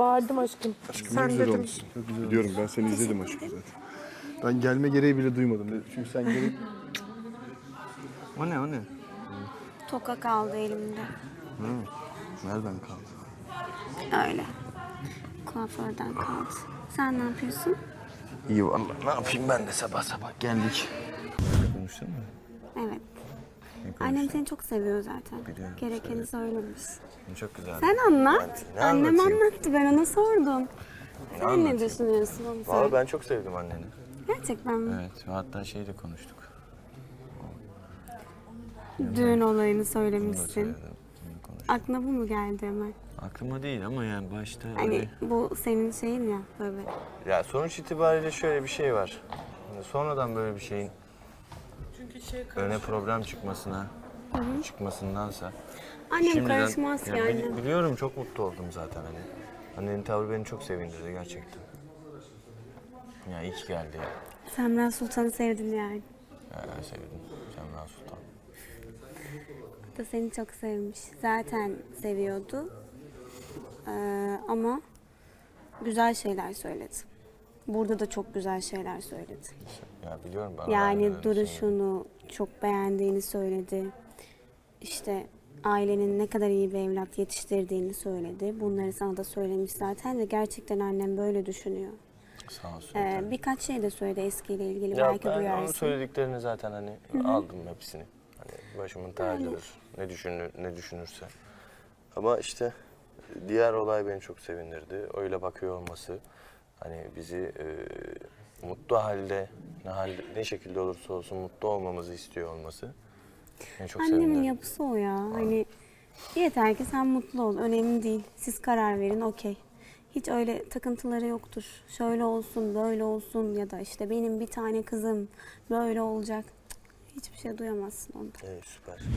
Bağırdım aşkım. Aşkım Sen ne güzel dedim. olmuşsun. Çok güzel Biliyorum ben seni izledim aşkım zaten. Ben gelme gereği bile duymadım. Çünkü sen gelip... o ne o ne? Toka kaldı elimde. Hı. Nereden kaldı? Öyle. Kuaförden kaldı. Sen ne yapıyorsun? İyi vallahi ne yapayım ben de sabah sabah geldik. Konuştun mu? Evet. Ne Annem seni çok seviyor zaten. Biliyorum, Gerekeni söylemiş. Çok güzel. Sen anlat. Ne Annem anlatayım? anlattı ben ona sordum. Sen ne düşünüyorsun onu Valla söyle. ben çok sevdim anneni. Gerçekten mi? Evet hatta şey de konuştuk. Düğün olayını Bunu da söylemişsin. söyledim. bunu konuştuk. Aklına bu mu geldi hemen? Aklıma değil ama yani başta Hani öyle. bu senin şeyin ya böyle. Ya sonuç itibariyle şöyle bir şey var. Sonradan böyle bir şeyin öne problem çıkmasına çıkmasındansa Annem şimdiden- karışmaz Ya yani. bili- biliyorum çok mutlu oldum zaten hani. Annenin tavrı beni çok sevindirdi gerçekten. Ya iyi ki geldi ya. Semra Sultan'ı sevdin yani. Ya sevdim. Semra Sultan. O da seni çok sevmiş. Zaten seviyordu. Ee, ama güzel şeyler söyledi. Burada da çok güzel şeyler söyledi. Ya biliyorum ben. Yani öyle duruşunu çok beğendiğini söyledi. İşte ailenin ne kadar iyi bir evlat yetiştirdiğini söyledi. Bunları sana da söylemiş zaten ve gerçekten annem böyle düşünüyor. Sağ olsun. Ee, birkaç şey de söyledi eskiyle ilgili ya belki ben onun duyarsın. söylediklerini zaten hani aldım hepsini. Hani başımın tacıdır. Ne düşünür ne düşünürse. Ama işte diğer olay beni çok sevindirdi. Öyle bakıyor olması. Hani bizi e, mutlu halde ne halde ne şekilde olursa olsun mutlu olmamızı istiyor olması. Beni çok Annemin sevindirdi. yapısı o ya. Hani yeter ki sen mutlu ol. Önemli değil. Siz karar verin okey. Hiç öyle takıntıları yoktur. Şöyle olsun, böyle olsun ya da işte benim bir tane kızım böyle olacak. Hiçbir şey duyamazsın ondan. Evet, süper.